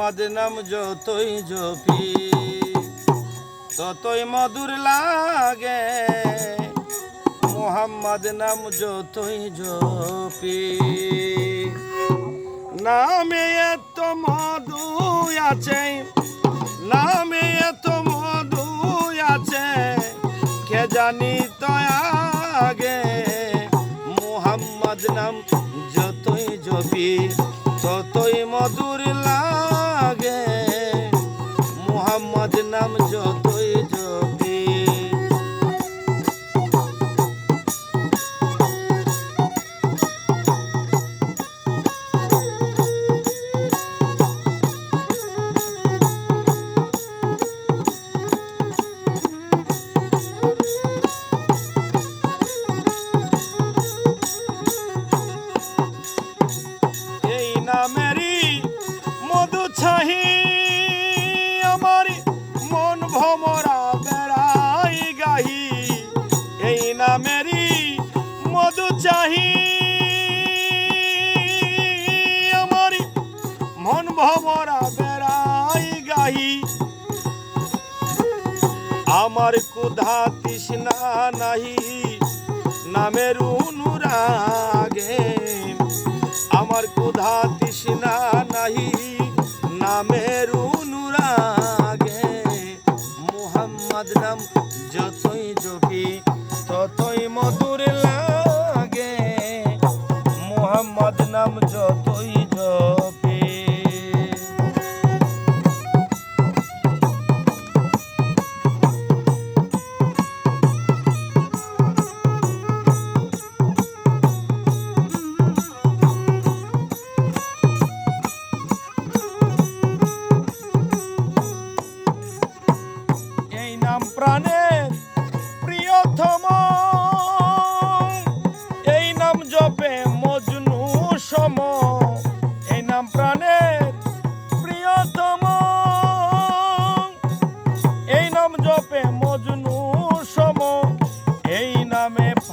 মদ নাম যতই জপি ততই মধুর লাগে। মোহাম্মদ নাম যতই জপি নামে এত মধু আছে, নামে এত মধু আছে, কে জানি তো আগে। মোহাম্মদ নাম যতই জপি ছাহি আমার মন ভমরা বেড়াই গাহি। এই নামেরই মধু চাহি আমার মন ভমরা বেড়াই গাহি। আমার কুধা তৃষ্ণা নাহি, নামের অনুরাগে। আমার কুধা তৃষ্ণা নাহি। মোহাম্মদ নাম যতই জপি ততই মধুর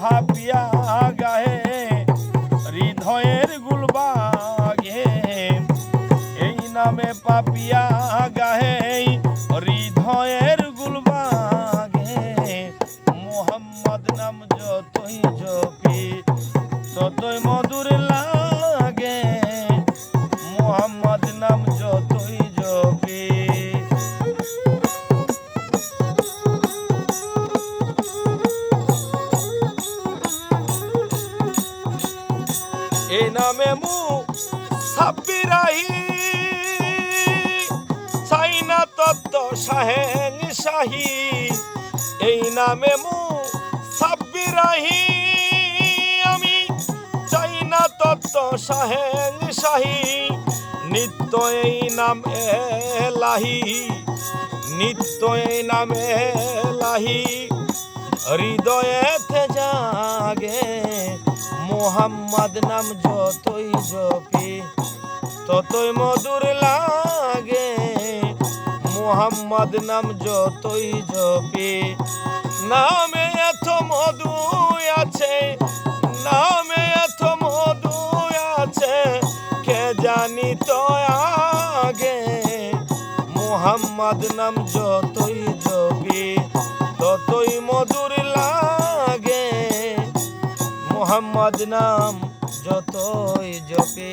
ভাবিয়া গাহে, হৃদয়ের নামে পাপিয়া গাহে, হৃদয়ের গুলবাগে মোহাম্মদ নাম যতই জপি, ততই মধুর লাগে এই নামে মু সাব্বিরাহি চাইনা তত্ত্ব সাহেং শাহী। এই নামে মু সাব্বিরাহি আমি চাইনা তত্ত্ব সাহেং শাহী। নিত্য এই নাম এলাহি। নিত্য এই নাম এলাহি। হৃদয়েতে জাগে মোহাম্মদ নাম যতই জপি, ততই মধুর লাগে। মোহাম্মদ নাম যতই জপি, নামে এত মধু আছে, নামে এত মধু আছে, কে জানি তো আগে। মোহাম্মদ নাম যতই জপি, ততই মধুর মোহাম্মদ নাম যতই জপে।